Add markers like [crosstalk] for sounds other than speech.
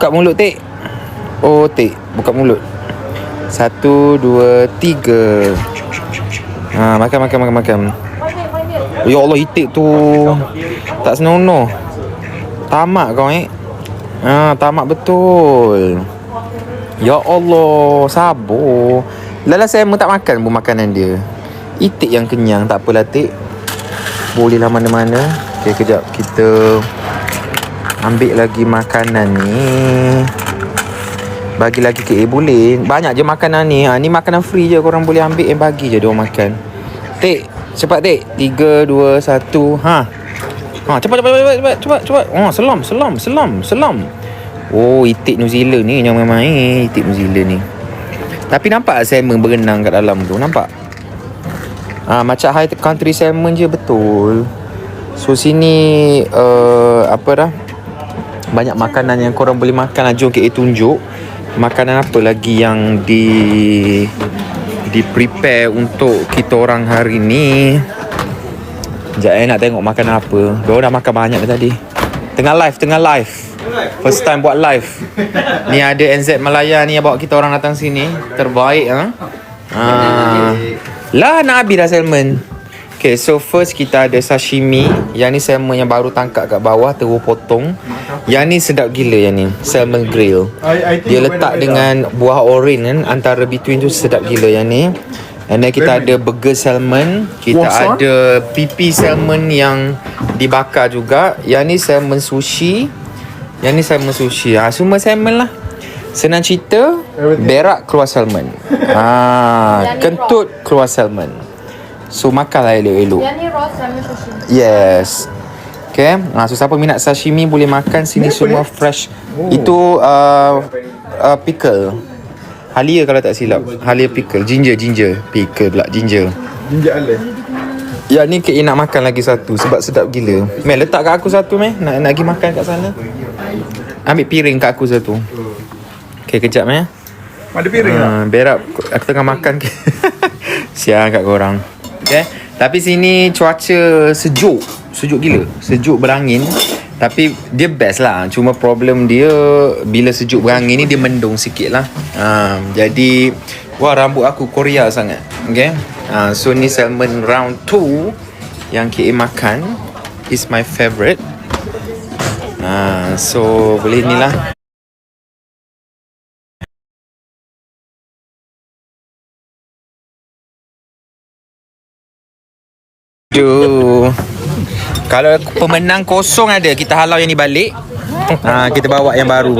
Buka mulut, Tik. Oh, Tik. Buka mulut. Satu, dua, tiga. Ha, makan, makan, makan, makan. Ya Allah, itik tu tak senonoh. Tamak kau, eh. Ha, tamak betul. Ya Allah, sabar. Lala saya tak makan pun makanan dia. Itik yang kenyang, tak apalah, Tik. Bolehlah mana-mana. Okay, kejap. Kita ambil lagi makanan ni. Bagi lagi ke eh, boleh. Banyak je makanan ni. Ha, ni makanan free je. Korang boleh ambil yang bagi je diorang makan. Tik, cepat Tik. Tiga, dua, satu. Ha. Ha, cepat, cepat, cepat, cepat, cepat, cepat. Oh, selam, selam, selam, selam. Oh, itik New Zealand ni yang main-main. Itik New Zealand ni. Tapi nampak salmon berenang kat dalam tu. Nampak? Ah, macam high country salmon je betul. So sini uh, apa dah? Banyak makanan yang korang boleh makan lah. Jom KA tunjuk. Makanan apa lagi yang di di prepare untuk kita orang hari ni. Sekejap eh nak tengok makan apa. Diorang dah makan banyak tadi. Tengah live, tengah live. First time buat live. Ni ada NZ Malaya ni yang bawa kita orang datang sini. Terbaik ha. Ah. Lah nak habis dah salmon. Okay, so first kita ada sashimi. Yang ni salmon yang baru tangkap kat bawah terus potong. Yang ni sedap gila yang ni. Salmon grill. Dia letak dengan buah orange kan antara between tu sedap gila yang ni. And then kita ada burger salmon, kita Wasa? ada pipi salmon yang dibakar juga. Yang ni salmon sushi. Yang ni salmon sushi. Ha, semua salmon lah. Senang cerita, berak keluar salmon. [laughs] Ha, kentut keluar salmon. So makanlah elok-elok. Yang ni raw salmon sushi. Yes. Okay. Ha, so siapa minat sashimi boleh makan sini semua fresh. Itu uh, uh, pickle. Halia kalau tak silap. Halia pickle. Ginger, ginger. Pickle pula, ginger. Jinjak alai. Ya ni Kek nak makan lagi satu sebab sedap gila. Mel letak kat aku satu meh. Nak nak pergi makan kat sana. Ambil piring kat aku satu. Okay kejap meh. Ada piring tak? Ha, berak aku tengah makan. [laughs] Siang kat korang. Okay. Tapi sini cuaca sejuk. Sejuk gila. Sejuk berangin. Tapi dia best lah. Cuma problem dia bila sejuk berangin ni dia mendung sikit lah. Ha, jadi wah rambut aku Korea sangat. Okay. Ha, so ni salmon round 2 yang KA makan is my favourite. Ha, so boleh ni lah. Aduh. Kalau pemenang kosong ada, kita halau yang ni balik. Ha, kita bawa yang baru.